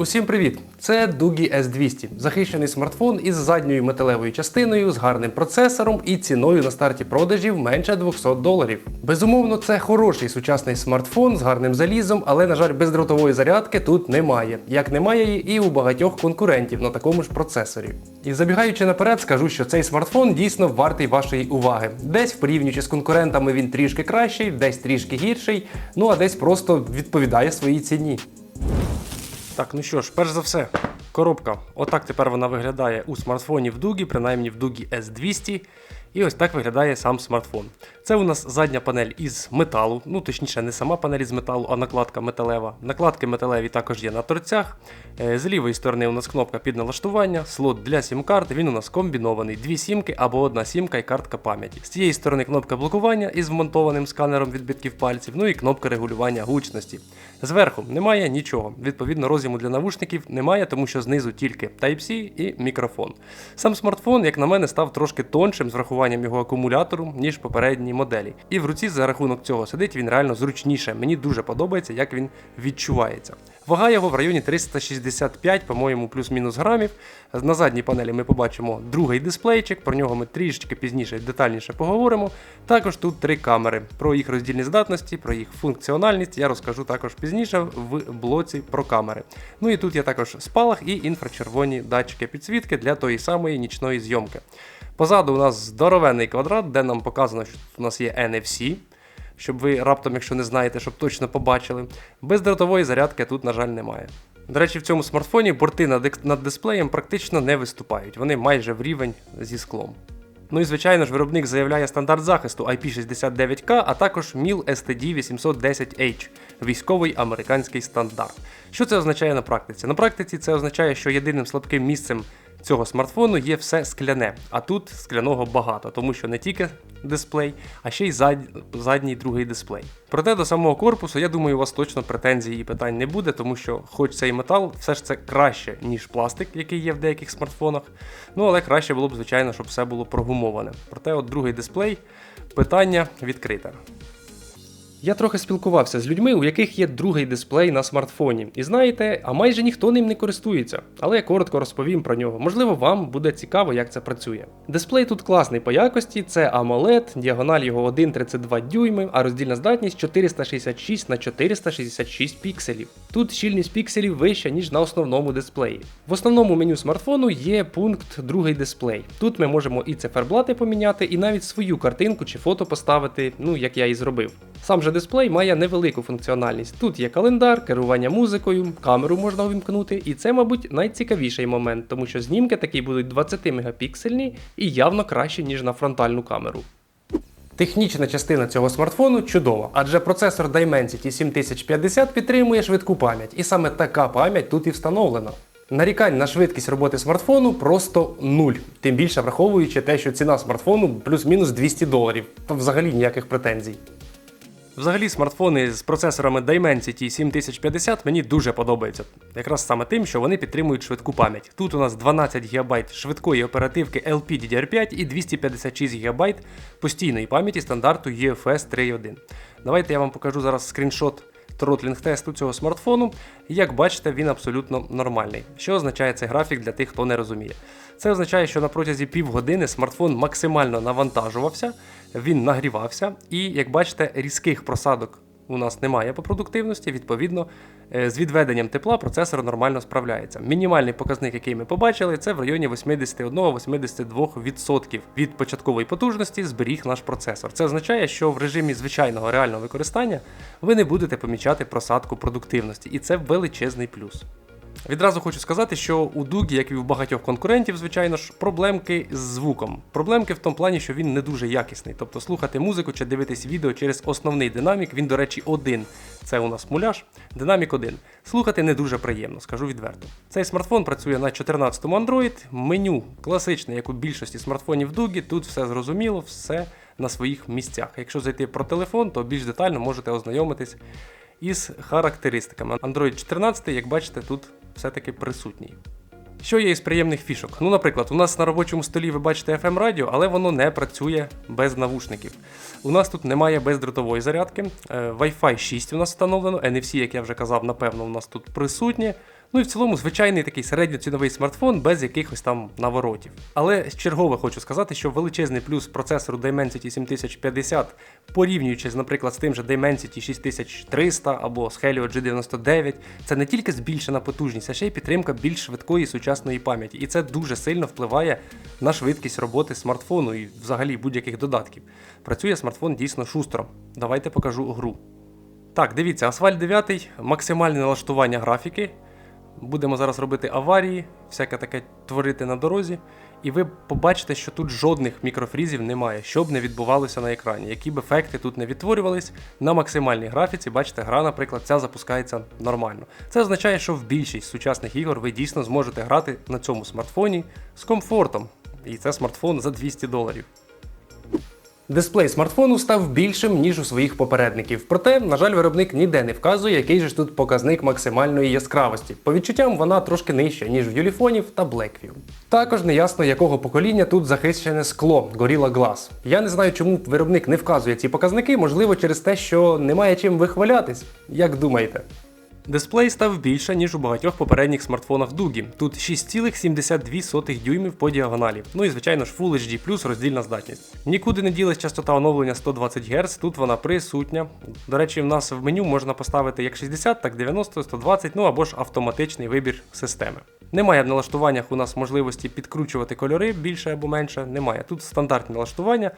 Усім привіт! Це Дугі S200, захищений смартфон із задньою металевою частиною, з гарним процесором і ціною на старті продажів менше 200 доларів. Безумовно, це хороший сучасний смартфон з гарним залізом, але, на жаль, бездротової зарядки тут немає. Як немає її і у багатьох конкурентів на такому ж процесорі. І забігаючи наперед, скажу, що цей смартфон дійсно вартий вашої уваги. Десь порівнюючи з конкурентами він трішки кращий, десь трішки гірший, ну а десь просто відповідає своїй ціні. Так, ну що ж, перш за все, коробка. Отак тепер вона виглядає у смартфоні в Дугі, принаймні в Дугі S200. І ось так виглядає сам смартфон. Це у нас задня панель із металу, ну точніше, не сама панель із металу, а накладка металева. Накладки металеві також є на торцях. Е, З лівої сторони у нас кнопка під налаштування, слот для сім-карт, він у нас комбінований. Дві сімки або одна сімка і картка пам'яті. З цієї сторони кнопка блокування із вмонтованим сканером відбитків пальців, ну і кнопка регулювання гучності. Зверху немає нічого. Відповідно, роз'єму для навушників немає, тому що знизу тільки Type-C і мікрофон. Сам смартфон, як на мене, став трошки тоншим з врахуванням його акумулятору, ніж попередні моделі. І в руці за рахунок цього сидить він реально зручніше. Мені дуже подобається, як він відчувається. Вага його в районі 365, по-моєму, плюс-мінус грамів. На задній панелі ми побачимо другий дисплейчик, про нього ми трішечки пізніше детальніше поговоримо. Також тут три камери. Про їх роздільні здатності, про їх функціональність я розкажу також пізніше в блоці про камери. Ну і тут є також спалах і інфрачервоні датчики підсвітки для тої самої нічної зйомки. Позаду у нас здоровенний квадрат, де нам показано, що тут у нас є NFC щоб ви раптом, якщо не знаєте, щоб точно побачили. Бездротової зарядки тут, на жаль, немає. До речі, в цьому смартфоні борти над, дисплеєм практично не виступають, вони майже в рівень зі склом. Ну і звичайно ж, виробник заявляє стандарт захисту IP69K, а також MIL STD 810H військовий американський стандарт. Що це означає на практиці? На практиці це означає, що єдиним слабким місцем цього смартфону є все скляне, а тут скляного багато, тому що не тільки дисплей, а ще й зад... задній другий дисплей. Проте до самого корпусу, я думаю, у вас точно претензій і питань не буде, тому що, хоч цей метал, все ж це краще, ніж пластик, який є в деяких смартфонах. Ну але краще було б, звичайно, щоб все було прогумоване. Проте, от другий дисплей, питання відкрите. Я трохи спілкувався з людьми, у яких є другий дисплей на смартфоні. І знаєте, а майже ніхто ним не користується. Але я коротко розповім про нього. Можливо, вам буде цікаво, як це працює. Дисплей тут класний по якості, це AMOLED, діагональ його 1,32 дюйми, а роздільна здатність 466 на 466 пікселів. Тут щільність пікселів вища, ніж на основному дисплеї. В основному меню смартфону є пункт другий дисплей. Тут ми можемо і циферблати поміняти, і навіть свою картинку чи фото поставити, ну як я і зробив. Сам же дисплей має невелику функціональність. Тут є календар, керування музикою, камеру можна увімкнути, і це, мабуть, найцікавіший момент, тому що знімки такі будуть 20 мегапіксельні і явно кращі, ніж на фронтальну камеру. Технічна частина цього смартфону чудова, адже процесор Dimensity 7050 підтримує швидку пам'ять, і саме така пам'ять тут і встановлена. Нарікань на швидкість роботи смартфону просто нуль, тим більше враховуючи те, що ціна смартфону плюс-мінус 200 доларів, то взагалі ніяких претензій. Взагалі, смартфони з процесорами Dimensity 7050 мені дуже подобаються. Якраз саме тим, що вони підтримують швидку пам'ять. Тут у нас 12 ГБ швидкої оперативки LPDDR5 і 256 ГБ постійної пам'яті стандарту UFS 3.1. Давайте я вам покажу зараз скріншот тротлінг тесту цього смартфону. Як бачите, він абсолютно нормальний. Що означає цей графік для тих, хто не розуміє? Це означає, що на протязі півгодини смартфон максимально навантажувався, він нагрівався, і як бачите, різких просадок у нас немає по продуктивності. Відповідно, е, з відведенням тепла процесор нормально справляється. Мінімальний показник, який ми побачили, це в районі 81-82% від початкової потужності зберіг наш процесор. Це означає, що в режимі звичайного реального використання ви не будете помічати просадку продуктивності, і це величезний плюс. Відразу хочу сказати, що у Дугі, як і у багатьох конкурентів, звичайно ж, проблемки з звуком. Проблемки в тому плані, що він не дуже якісний. Тобто слухати музику чи дивитись відео через основний динамік, він, до речі, один. Це у нас муляж, динамік один. Слухати не дуже приємно, скажу відверто. Цей смартфон працює на 14-му Android, меню класичне, як у більшості смартфонів Дугі, тут все зрозуміло, все на своїх місцях. Якщо зайти про телефон, то більш детально можете ознайомитись із характеристиками. Android 14, як бачите, тут все-таки присутній. Що є із приємних фішок? Ну, наприклад, у нас на робочому столі ви бачите FM радіо, але воно не працює без навушників. У нас тут немає бездротової зарядки. е, Wi-Fi 6 у нас встановлено, NFC, як я вже казав, напевно, у нас тут присутнє. Ну і в цілому звичайний такий середньоціновий смартфон без якихось там наворотів. Але з чергове хочу сказати, що величезний плюс процесору Dimensity 7050, порівнюючи, наприклад, з тим же Dimensity 6300 або з Helio G99, це не тільки збільшена потужність, а ще й підтримка більш швидкої сучасної пам'яті. І це дуже сильно впливає на швидкість роботи смартфону і взагалі будь-яких додатків. Працює смартфон дійсно шустро. Давайте покажу гру. Так, дивіться, Asphalt 9, максимальне налаштування графіки. Будемо зараз робити аварії, всяке таке творити на дорозі. І ви побачите, що тут жодних мікрофрізів немає, що б не відбувалося на екрані. Які б ефекти тут не відтворювались, на максимальній графіці, бачите, гра, наприклад, ця запускається нормально. Це означає, що в більшість сучасних ігор ви дійсно зможете грати на цьому смартфоні з комфортом. І це смартфон за 200 доларів. Дисплей смартфону став більшим, ніж у своїх попередників. Проте, на жаль, виробник ніде не вказує, який же ж тут показник максимальної яскравості. По відчуттям вона трошки нижча, ніж в Юліфонів та Blackview. Також не ясно, якого покоління тут захищене скло Gorilla Glass. Я не знаю, чому виробник не вказує ці показники, можливо, через те, що немає чим вихвалятись. Як думаєте? Дисплей став більше, ніж у багатьох попередніх смартфонах Дугі. Тут 6,72 дюймів по діагоналі. Ну і звичайно ж Full HD роздільна здатність. Нікуди не ділась частота оновлення 120 Гц, тут вона присутня. До речі, в нас в меню можна поставити як 60, так 90, 120, ну або ж автоматичний вибір системи. Немає в налаштуваннях у нас можливості підкручувати кольори більше або менше. Немає. Тут стандартні налаштування.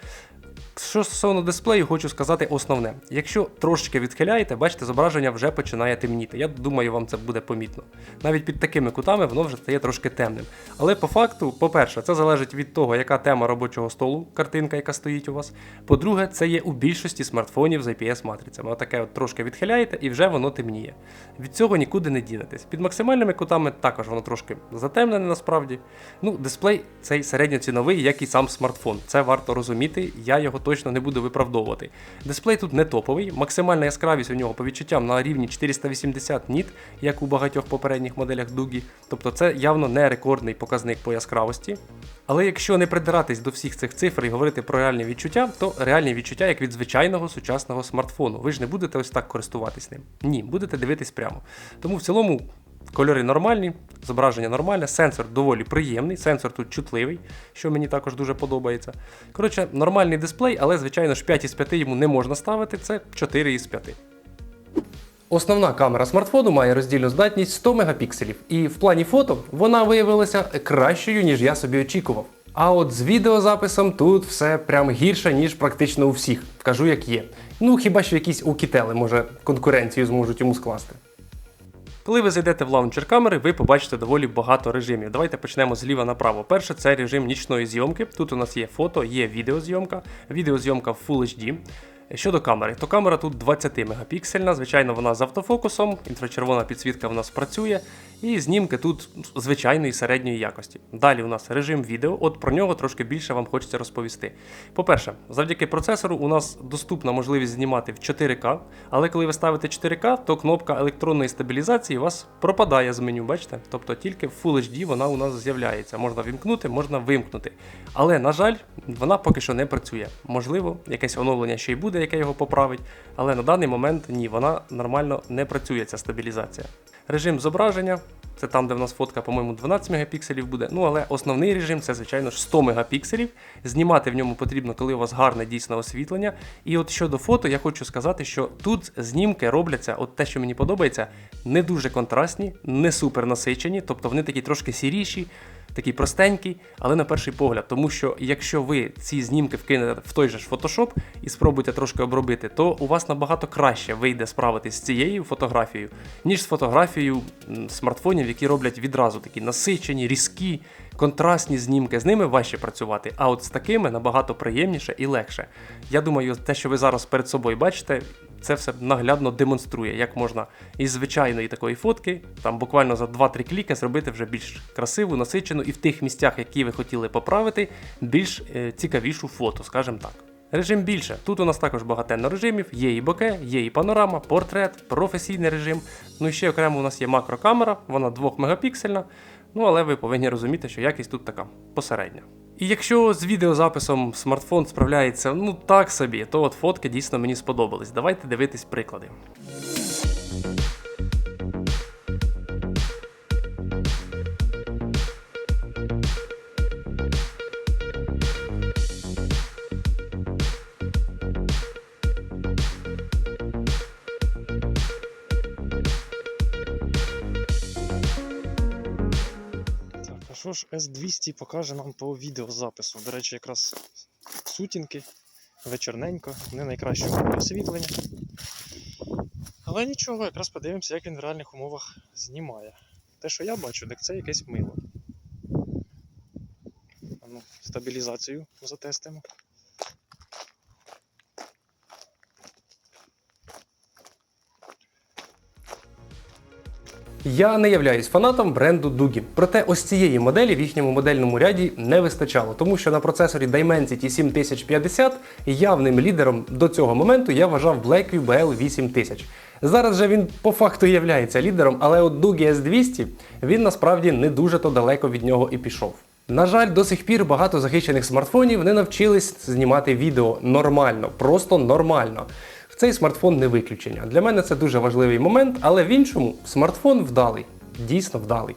Що стосовно дисплею, хочу сказати основне. Якщо трошечки відхиляєте, бачите, зображення вже починає темніти. Я думаю, вам це буде помітно. Навіть під такими кутами воно вже стає трошки темним. Але по факту, по-перше, це залежить від того, яка тема робочого столу, картинка, яка стоїть у вас. По-друге, це є у більшості смартфонів з IPS-матрицями. Отаке от трошки відхиляєте і вже воно темніє. Від цього нікуди не дінетесь. Під максимальними кутами також воно трошки затемнене насправді. Ну, дисплей цей середньоціновий, як і сам смартфон. Це варто розуміти, я його точно не буду виправдовувати. Дисплей тут не топовий, максимальна яскравість у нього по відчуттям на рівні 480 ніт, як у багатьох попередніх моделях Дугі. Тобто це явно не рекордний показник по яскравості. Але якщо не придиратись до всіх цих цифр і говорити про реальні відчуття, то реальні відчуття як від звичайного сучасного смартфону. Ви ж не будете ось так користуватись ним. Ні, будете дивитись прямо. Тому в цілому Кольори нормальні, зображення нормальне, сенсор доволі приємний, сенсор тут чутливий, що мені також дуже подобається. Коротше, нормальний дисплей, але, звичайно ж, 5 із 5 йому не можна ставити, це 4 із 5. Основна камера смартфону має роздільну здатність 100 мегапікселів, і в плані фото вона виявилася кращою, ніж я собі очікував. А от з відеозаписом тут все прям гірше, ніж практично у всіх. Кажу, як є. Ну хіба що якісь укітели, може, конкуренцію зможуть йому скласти. Коли ви зайдете в лаунчер камери, ви побачите доволі багато режимів. Давайте почнемо зліва направо. Перше це режим нічної зйомки. Тут у нас є фото, є відеозйомка, відеозйомка в Full HD. Щодо камери, то камера тут 20 мегапіксельна, звичайно, вона з автофокусом, інфрачервона підсвітка в нас працює, і знімки тут звичайної середньої якості. Далі у нас режим відео, от про нього трошки більше вам хочеться розповісти. По-перше, завдяки процесору у нас доступна можливість знімати в 4К, але коли ви ставите 4К, то кнопка електронної стабілізації у вас пропадає з меню, бачите? Тобто тільки в Full HD вона у нас з'являється. Можна вімкнути, можна вимкнути. Але, на жаль, вона поки що не працює. Можливо, якесь оновлення ще й буде, яке його поправить, але на даний момент ні, вона нормально не працює, ця стабілізація. Режим зображення. Це там, де в нас фотка, по-моєму, 12 мегапікселів буде. Ну, але основний режим це, звичайно ж, 100 мегапікселів. Знімати в ньому потрібно, коли у вас гарне дійсне освітлення. І от щодо фото, я хочу сказати, що тут знімки робляться, от те, що мені подобається, не дуже контрастні, не супер насичені, тобто вони такі трошки сіріші такий простенький, але на перший погляд. Тому що якщо ви ці знімки вкинете в той же ж Photoshop і спробуєте трошки обробити, то у вас набагато краще вийде справитись з цією фотографією, ніж з фотографією смартфонів, які роблять відразу такі насичені, різкі, контрастні знімки. З ними важче працювати. А от з такими набагато приємніше і легше. Я думаю, те, що ви зараз перед собою бачите, це все наглядно демонструє, як можна із звичайної такої фотки, там буквально за 2-3 кліки зробити вже більш красиву, насичену і в тих місцях, які ви хотіли поправити, більш е, цікавішу фото, скажімо так. Режим більше. Тут у нас також багатенно режимів, є і боке, є і панорама, портрет, професійний режим. Ну і ще окремо у нас є макрокамера, вона 2 мегапіксельна. Ну але ви повинні розуміти, що якість тут така посередня. І якщо з відеозаписом смартфон справляється ну так собі, то от фотки дійсно мені сподобались. Давайте дивитись приклади. Що ж, S200 покаже нам по відеозапису. До речі, якраз сутінки, вечорненько, не найкраще освітлення. Але нічого, якраз подивимося, як він в реальних умовах знімає. Те, що я бачу, так це якесь мило. Ну, стабілізацію затестимо. Я не являюсь фанатом бренду Дугі. Проте ось цієї моделі в їхньому модельному ряді не вистачало, тому що на процесорі Dimensity 7050 явним лідером до цього моменту я вважав Blackview BL 8000. Зараз же він по факту являється лідером, але от Дугі S200 він насправді не дуже то далеко від нього і пішов. На жаль, до сих пір багато захищених смартфонів не навчились знімати відео нормально, просто нормально. Цей смартфон не виключення. Для мене це дуже важливий момент, але в іншому смартфон вдалий, дійсно вдалий.